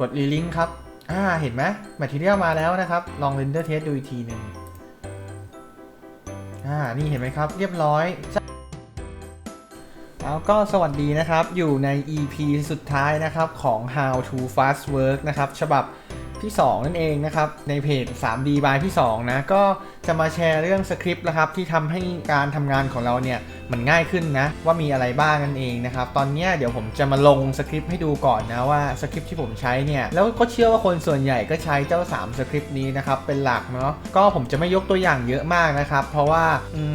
กดรีลิงก์ครับ อ่า เห็นไหมแมทเทียลมาแล้วนะครับ ลองเรนเดอร์เทสดูอีกทีหนึ่งอ่า นี่เห็นไหมครับ เรียบร้อย แล้วก็สวัสดีนะครับ อยู่ใน EP สุดท้ายนะครับของ How to Fast Work นะครับ ฉบับ ที่ 2 นั่นเองนะครับ ในเพจ 3D by พี่ 2 นะ ก็จะมาแชร์เรื่องสคริปต์นะครับที่ทำให้การทำงานของเราเนี่ยมันง่ายขึ้นนะว่ามีอะไรบ้างนั่นเองนะครับตอนนี้เดี๋ยวผมจะมาลงสคริปต์ให้ดูก่อนนะว่าสคริปต์ที่ผมใช้เนี่ยแล้วก็เชื่อว่าคนส่วนใหญ่ก็ใช้เจ้า 3 สคริปต์นี้นะครับเป็นหลักเนาะก็ผมจะไม่ยกตัวอย่างเยอะมากนะครับเพราะว่า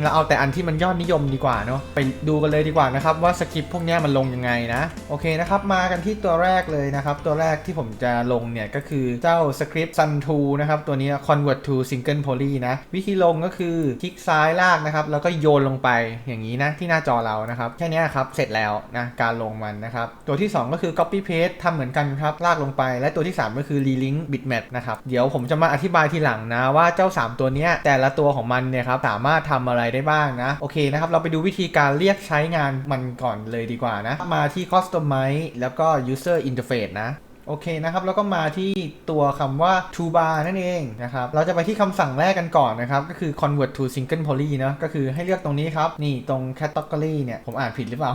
เราเอาแต่อันที่มันยอดนิยมดีกว่าเนาะไปดูกันเลยดีกว่านะครับว่าสคริปต์พวกนี้มันลงยังไงนะโอเคนะครับมากันที่ตัวแรกเลยนะครับตัวแรกที่ผมจะลงเนี่ยก็คือเจ้าสคริปต์ Sun 2นะครับ ตัวนี้ convert to single poly นะ วิธีลงก็คือคลิกซ้ายลากนะครับ แล้วก็โยนลงไปอย่างนี้นะ ที่หน้าจอเรานะครับ แค่นี้ครับ เสร็จแล้วนะการลงมันนะครับ ตัวที่ 2 ก็คือ copy paste ทำเหมือนกันครับ ลากลงไป และตัวที่ 3 ก็คือ relink bitmap นะครับ เดี๋ยวผมจะมาอธิบายทีหลังนะว่าเจ้า 3 ตัวนี้แต่ละตัวของมันเนี่ยครับสามารถทำอะไรได้บ้างนะ โอเคนะครับ เราไปดูวิธีการเรียกใช้งานมันก่อนเลยดีกว่านะ มาที่ customize แล้วก็ user interface นะ โอเคนะครับแล้วก็มาที่ตัวคำว่า to bar นั่นเองนะครับเราจะไปที่คำสั่งแรกกันก่อนนะครับ ก็คือ convert to single poly เนะก็คือให้เลือกตรงนี้ครับ นี่ตรง category เนี่ย ผมอ่านผิดหรือเปล่า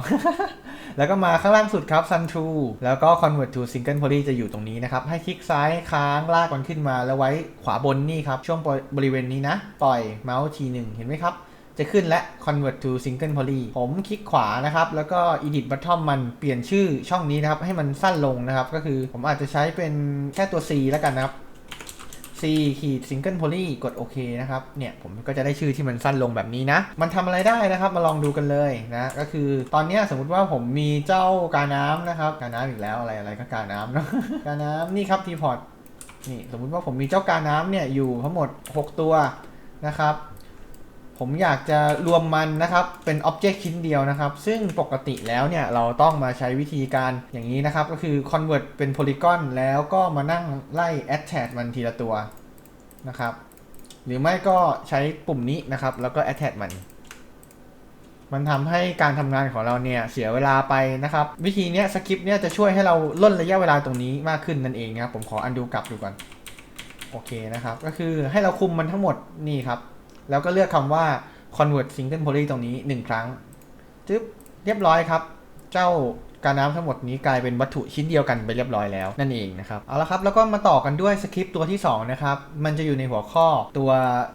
แล้วก็มาข้างล่างสุดครับ sun true แล้วก็ convert to single poly จะอยู่ตรงนี้นะครับ ให้คลิกซ้ายค้างลากมันขึ้นมาแล้วไว้ขวาบนนี่ครับ ช่วงบริเวณนี้นะ ปล่อยเมาส์ทีหนึ่งเห็นไหมครับ จะขึ้นและ convert to single poly ผมคลิกขวานะครับ แล้วก็ edit bottom มันเปลี่ยนชื่อช่องนี้นะครับ ให้มันสั้นลงนะครับ ก็คือผมอาจจะใช้เป็นแค่ตัว C แล้วกันนะครับ C ขีด single poly กดโอเคนะครับ เนี่ยผมก็จะได้ชื่อที่มันสั้นลงแบบนี้นะ มันทำอะไรได้นะครับ มาลองดูกันเลยนะ ก็คือตอนนี้สมมติว่าผมมีเจ้ากาน้ำนะครับ กาน้ำอีกแล้วอะไรอะไรก็กาน้ำเนาะ กาน้ำนี่ครับทีพอร์ต นี่สมมุติว่าผมมีเจ้ากาน้ำเนี่ยอยู่ทั้งหมด 6 ตัวนะครับ ผมอยากจะรวมมันนะครับ เป็นอ็อบเจกต์ชิ้นเดียวนะครับ ซึ่งปกติแล้วเนี่ย เราต้องมาใช้วิธีการอย่างนี้นะครับ ก็คือ convert เป็น polygon แล้วก็มานั่งไล่ attach มันทีละตัวนะครับ หรือไม่ก็ใช้ปุ่มนี้นะครับ แล้วก็ attach มัน มันทำให้การทำงานของเราเนี่ย เสียเวลาไปนะครับ วิธีเนี้ยสคริปต์เนี่ยจะช่วยให้เราล่นระยะเวลาตรงนี้มากขึ้นนั่นเองนะครับผมขออันดูกลับดูก่อนโอเคนะครับ ก็คือให้เราคุมมันทั้งหมดนี่ครับ แล้วก็เลือกคำว่า convert single poly ตรงนี้ 1 ครั้งจึ๊บเรียบร้อยครับ เจ้าการน้ำทั้งหมดนี้กลายเป็นวัตถุชิ้นเดียวกันไปเรียบร้อยแล้วนั่นเองนะครับเอาละครับแล้วก็มาต่อกันด้วยสคริปต์ตัวที่ 2 นะครับ มันจะอยู่ในหัวข้อตัว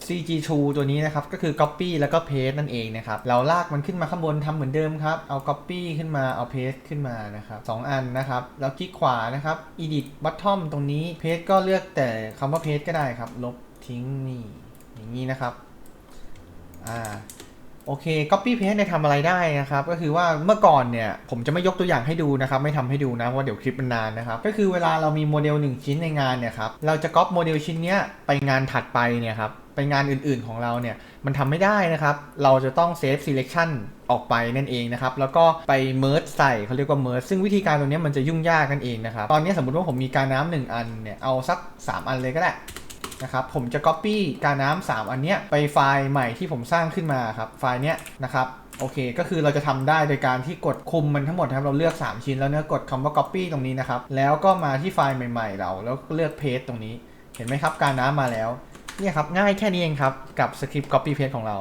cg2 ตัวนี้นะครับ ก็คือ copy แล้วก็ paste นั่นเองนะครับ เราลากมันขึ้นมาข้างบนทำเหมือนเดิมครับ เอา copy ขึ้นมาเอา paste ขึ้นมานะครับสองอันนะครับ แล้วคลิกขวานะครับ edit bottom ตรงนี้ paste ก็เลือกแต่คำว่า paste ก็ได้ครับ ลบทิ้งนี่อย่างนี้นะครับ อ่าโอเค copy paste เนี่ยทำอะไรได้นะครับ ก็คือว่าเมื่อก่อนเนี่ย ผมจะไม่ยกตัวอย่างให้ดูนะครับ ไม่ทำให้ดูนะเพราเดี๋ยวคลิปมันนานนะครับ ก็คือเวลาเรามีโมเดล 1 ชิ้นในงานเนี่ยครับ เราจะก๊อปโมเดลชิ้นเนี้ยไปงานถัดไปเนี่ยครับ ไปงานอื่นๆของเราเนี่ย มันทำไม่ได้นะครับ เราจะต้อง save selection ออกไปนั่นเองนะครับ แล้วก็ไป merge ใส่เขาเรียกว่า merge ซึ่งวิธีการตรงเนี้ยมันจะยุ่งยากนั่นเองนะครับ ตอนนี้สมมติว่าผมมีการน้ำหนึ่งอันเนี่ย เอาสัก 3 อันเลยก็ได้ นะครับผมจะ Copy การน้ำ3อันเนี้ยไปไฟล์ใหม่ที่ผมสร้างขึ้นมาครับไฟล์เนี้ยนะครับโอเค ก็คือเราจะทำได้โดยการที่กดคุมมันทั้งหมดนะครับ เราเลือก 3 ชิ้นแล้วเนื้อกดคำว่า Copy ตรงนี้นะครับ แล้วก็มาที่ไฟล์ใหม่ ๆ เรา แล้วก็เลือก Paste ตรงนี้ เห็นไหมครับ การน้ำมาแล้ว เนี่ยครับ ง่ายแค่นี้เองครับ กับสคริปต์ Copy Paste ของเรา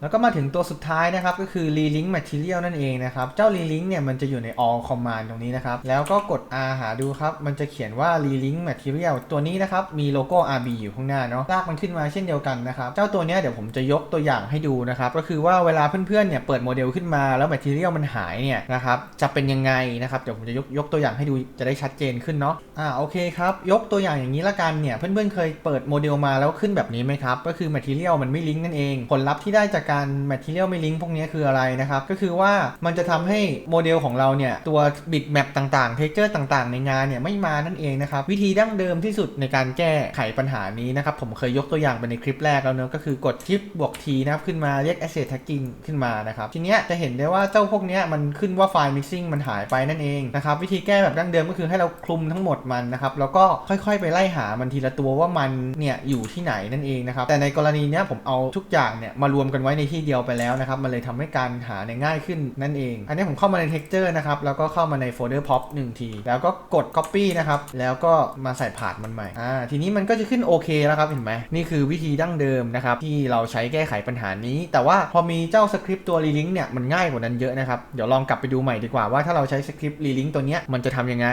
แล้วก็มาถึงตัวสุดท้ายนะครับก็คือ relink material นั่นเองนะครับ เจ้า relink เนี่ยมันจะอยู่ใน all command ตรงนี้นะครับ แล้วก็กด R หาดูครับ มันจะเขียนว่า relink material ตัวนี้นะครับ มีโลโก้ RB อยู่ข้างหน้าเนาะลากมันขึ้นมาเช่นเดียวกันนะครับ เจ้าตัวนี้เดี๋ยวผมจะยกตัวอย่างให้ดูนะครับ ก็คือว่าเวลาเพื่อนๆเนี่ยเปิดโมเดลขึ้นมาแล้ว material มันหายเนี่ยนะครับจะเป็นยังไงนะครับเดี๋ยวผมจะยกยกตัวอย่างให้ดูจะได้ชัดเจนขึ้นเนาะอ่าโอเคครับยกตัวอย่างอย่างนี้ละกันเนี่ยเพื่อนๆเคยเปิดโมเดลมาแล้วขึ้นแบบนี้ไหมครับก็คือ material มันไม่ลิงก์นั่นเองผลลัพธ์ที่ได้จากการ material ไม่ลิงก์พวกนี้คืออะไรนะครับ ก็คือว่ามันจะทำให้โมเดลของเราเนี่ย ตัว bit map ต่างๆ texture ต่างๆ ในงานเนี่ย ไม่มานั่นเองนะครับ วิธีดั้งเดิมที่สุดในการแก้ไขปัญหานี้นะครับ ผมเคยยกตัวอย่างไปในคลิปแรกแล้วเนอะก็คือกดชิปบวก T นะครับ ขึ้นมาเรียก asset tagging ขึ้นมานะครับ ทีเนี้ยจะเห็นได้ว่าเจ้าพวกเนี้ยมันขึ้นว่าไฟล์ missing มันหายไปนั่นเองนะครับวิธีแก้แบบดั้งเดิมก็คือให้เราคลุมทั้งหมดมันนะครับแล้วก็ค่อยๆ ไปไล่หามันทีละตัวว่ามันเนี่ยอยู่ที่ไหนนั่นเองนะครับแต่ในกรณีเนี้ยผมเอาทุกอย่างเนี่ยมารวมกันไว้ในที่เดียวไปแล้วนะครับ มันเลยทำให้การหาเนี่ยง่ายขึ้นนั่นเอง อันนี้ผมเข้ามาใน texture นะครับ แล้วก็เข้ามาในโฟลเดอร์ pop 1 ที แล้วก็กด copy นะครับ แล้วก็มาใส่ผาดมันใหม่ อ่า ทีนี้มันก็จะขึ้นโอเคแล้วครับ เห็นไหม นี่คือวิธีดั้งเดิมนะครับ ที่เราใช้แก้ไขปัญหานี้ แต่ว่าพอมีเจ้าสคริปต์ตัว relink เนี่ย มันง่ายกว่านั้นเยอะนะครับ เดี๋ยวลองกลับไปดูใหม่ดีกว่าว่าถ้าเราใช้สคริปต์ relink ตัวเนี้ยมันจะทำยังไง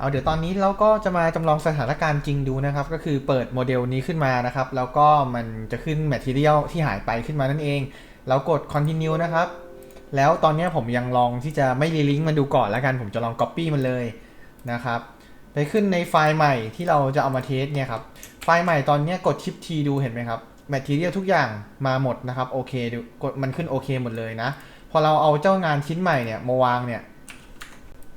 เอาเดี๋ยวตอนนี้เราก็จะมาจำลองสถานการณ์จริงดูนะครับ ก็คือเปิดโมเดลนี้ขึ้นมานะครับ แล้วก็มันจะขึ้น Material ที่หายไปขึ้นมานั่นเอง เรากด continue นะครับ แล้วตอนนี้ผมยังลองที่จะไม่รีลิงก์มันดูก่อนแล้วกัน ผมจะลอง copy มันเลยนะครับ ไปขึ้นในไฟล์ใหม่ที่เราจะเอามาเทสเนี่ยครับ ไฟล์ใหม่ตอนนี้กด shift T ดูเห็นไหมครับ Material ทุกอย่างมาหมดนะครับโอเคดูกดมันขึ้นโอเคหมดเลยนะ พอเราเอาเจ้างานชิ้นใหม่เนี่ยมาวางเนี่ย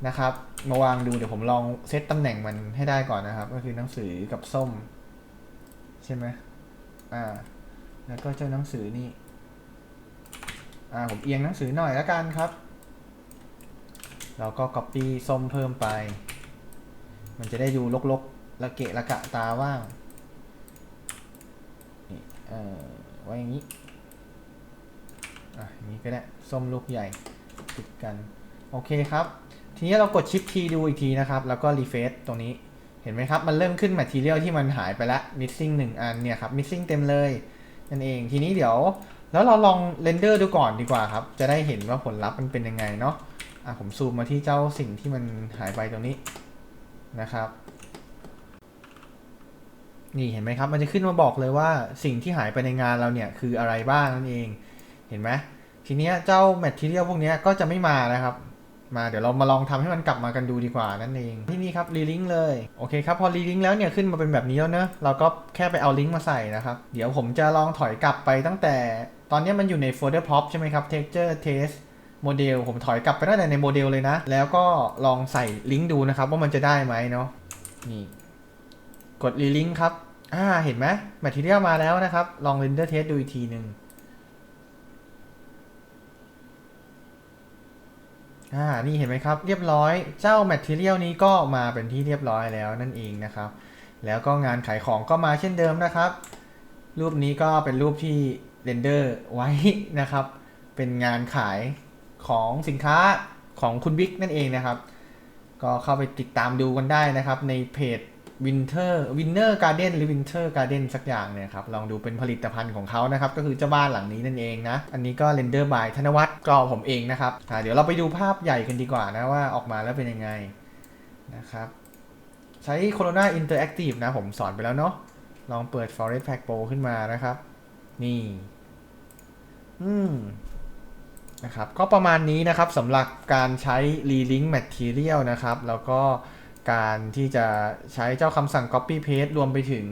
นะครับ มาวางดูเดี๋ยวผมลองเซตตำแหน่งมันให้ได้ก่อนนะครับ ก็คือหนังสือกับส้ม ใช่ไหมอ่า แล้วก็เจ้าหนังสือนี่ อ่าผมเอียงหนังสือหน่อยแล้วกันครับเราก็ copy ส้มเพิ่มไป มันจะได้ดูลกๆละเกะละกะตาว่างนี่เออไว้อย่างนี้ อะอย่างนี้ก็ได้ ส้มลูกใหญ่ติดกัน โอเคครับ ทีนี้เรากด Shift T ดูอีกทีนะครับ แล้วก็ refresh ตรงนี้ เห็นไหมครับ มันเริ่มขึ้น material ที่มันหายไปละ missing 1 อันเนี่ยครับ missing เต็มเลยนั่นเอง ทีนี้เดี๋ยว แล้วเราลองเรนเดอร์ดูก่อนดีกว่าครับ จะได้เห็นว่าผลลัพธ์มันเป็นยังไงเนาะ อะผมซูมมาที่เจ้าสิ่งที่มันหายไปตรงนี้นะครับ นี่เห็นไหมครับ มันจะขึ้นมาบอกเลยว่าสิ่งที่หายไปในงานเราเนี่ยคืออะไรบ้างนั่นเอง เห็นไหมทีนี้เจ้าแมทเทียลพวกนี้ก็จะไม่มานะครับ มาเดี๋ยวเรามาลองทำให้มันกลับมากันดูดีกว่านั่นเองที่นี่ครับรีลิงก์เลยโอเคครับพอรีลิงก์แล้วเนี่ยขึ้นมาเป็นแบบนี้แล้วเนอะเราก็แค่ไปเอาลิงก์มาใส่นะครับเดี๋ยวผมจะลองถอยกลับไปตั้งแต่ ตอนนี้มันอยู่ในโฟลเดอร์ prop ใช่ไหมครับ texture test โมเดลผมถอยกลับไปตั้งแต่ในโมเดลเลยนะ แล้วก็ลองใส่ลิงก์ดูนะครับว่ามันจะได้ไหมเนาะนี่กดรีลิงก์ครับอ่าเห็นไหมแมทเทียลมาแล้วนะครับ ลอง render test ดูอีกทีหนึ่ง อ่า นี่เห็นไหมครับ เรียบร้อย เจ้า Material นี้ก็มาเป็นที่เรียบร้อยแล้วนั่นเองนะครับ แล้วก็งานขายของก็มาเช่นเดิมนะครับ รูปนี้ก็เป็นรูปที่เรนเดอร์ไว้นะครับ เป็นงานขายของสินค้าของคุณบิ๊กนั่นเองนะครับ ก็เข้าไปติดตามดูกันได้นะครับ ในเพจ Winter Winter Garden หรือ Winter Garden สักอย่างเนี่ยครับ ลองดูเป็นผลิตภัณฑ์ของเขานะครับ ก็คือเจ้าบ้านหลังนี้นั่นเองนะ อันนี้ก็เรนเดอร์บายธนวัฒน์ก็ผมเองนะครับเดี๋ยวเราไปดูภาพใหญ่กันดีกว่านะว่าออกมาแล้วเป็นยังไงนะครับ ใช้ Corona Interactive นะผมสอนไปแล้วเนาะลองเปิด Forest Pack Pro ขึ้นมานะครับ นี่ อืมนะครับ ก็ประมาณนี้นะครับสำหรับการใช้ Relink Material นะครับ แล้วก็ การที่จะใช้เจ้าคำสั่ง copy paste รวมไปถึง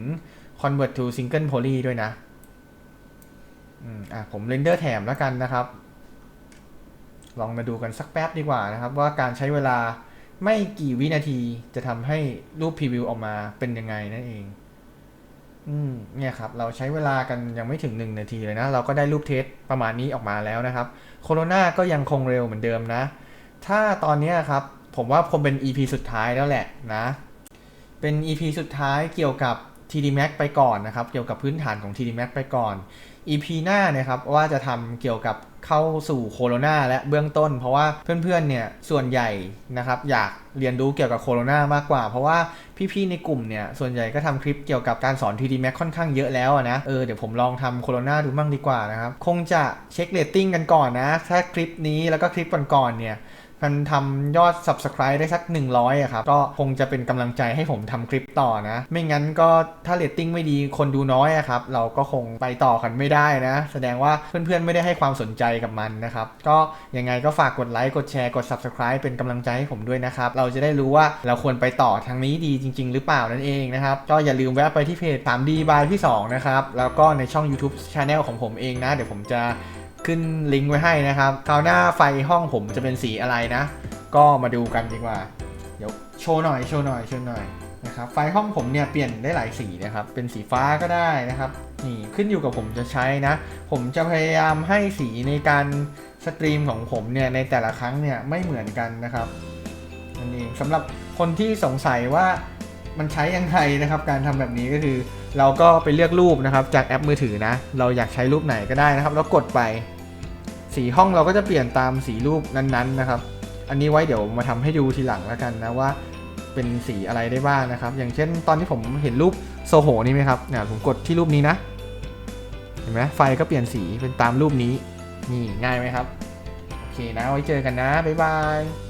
convert to single poly ด้วยนะอืมอะผมเรนเดอร์แถมแล้วกันนะครับ ลองมาดูกันสักแป๊บดีกว่านะครับ ว่าการใช้เวลาไม่กี่วินาทีจะทำให้รูปพรีวิวออกมาเป็นยังไงนั่นเอง อืมเนี่ยครับ เราใช้เวลากันยังไม่ถึง 1 นาทีเลยนะ เราก็ได้รูปเทสประมาณนี้ออกมาแล้วนะครับ โคโรนาก็ยังคงเร็วเหมือนเดิมนะ ถ้าตอนนี้ครับ ผมว่าคงเป็น EP สุดท้ายแล้วแหละนะ เป็น EP สุดท้ายเกี่ยวกับ TD Max ไปก่อนนะครับ เกี่ยวกับพื้นฐานของ TD Max ไปก่อน EP หน้านะครับว่าจะทำเกี่ยวกับเข้าสู่โคโรนาและเบื้องต้น เพราะว่าเพื่อนๆเนี่ยส่วนใหญ่นะครับอยากเรียนรู้เกี่ยวกับโคโรนามากกว่า เพราะว่าพี่ๆในกลุ่มเนี่ยส่วนใหญ่ก็ทำคลิปเกี่ยวกับการสอน TD Max ค่อนข้างเยอะแล้วนะเออเดี๋ยวผมลองทำโคโรนาดูมั่งดีกว่านะครับ คงจะเช็คเรตติ้งกันก่อนนะ ถ้าคลิปนี้แล้วก็คลิปก่อนๆเนี่ย มันทำยอด subscribe ได้สัก 100อะครับ ก็คงจะเป็นกำลังใจให้ผมทำคลิปต่อนะ ไม่งั้นก็ถ้าเรตติ้งไม่ดีคนดูน้อยอะครับ เราก็คงไปต่อกันไม่ได้นะ แสดงว่าเพื่อนๆ ไม่ได้ให้ความสนใจกับมันนะครับ ก็ยังไงก็ฝากกดไลค์กดแชร์กด subscribe เป็นกำลังใจให้ผมด้วยนะครับ เราจะได้รู้ว่าเราควรไปต่อทางนี้ดีจริง ๆ หรือเปล่านั่นเองนะครับ ก็อย่าลืมแวะไปที่เพจ 3D by พี่2นะครับ แล้วก็ในช่อง YouTube Channel ของผมเองนะ เดี๋ยวผมจะ ขึ้นลิงก์ไว้ให้นะครับคราวหน้าไฟห้องผมจะเป็นสีอะไรนะ ก็มาดูกันดีกว่า เดี๋ยวโชว์หน่อยโชว์หน่อยโชว์หน่อยนะครับไฟห้องผมเนี่ยเปลี่ยนได้หลายสีนะครับ เป็นสีฟ้าก็ได้นะครับนี่ขึ้นอยู่กับผมจะใช้นะ ผมจะพยายามให้สีในการสตรีมของผมเนี่ยในแต่ละครั้งเนี่ยไม่เหมือนกันนะครับนั่นเองสำหรับคนที่สงสัยว่ามันใช้ยังไงนะครับ การทำแบบนี้ก็คือ เราก็ไปเลือกรูปนะครับ จากแอปมือถือนะ เราอยากใช้รูปไหนก็ได้นะครับ แล้วกดไป สีห้องเราก็จะเปลี่ยนตามสีรูปนั้นๆนะครับ อันนี้ไว้เดี๋ยวมาทำให้ดูทีหลังแล้วกันนะว่าเป็นสีอะไรได้บ้างนะครับ อย่างเช่นตอนที่ผมเห็นรูปโซโหนี่ไหมครับเนี่ยผมกดที่รูปนี้นะ เห็นไหมไฟก็เปลี่ยนสีเป็นตามรูปนี้ นี่ง่ายไหมครับ โอเคนะไว้เจอกันนะ บ๊ายบาย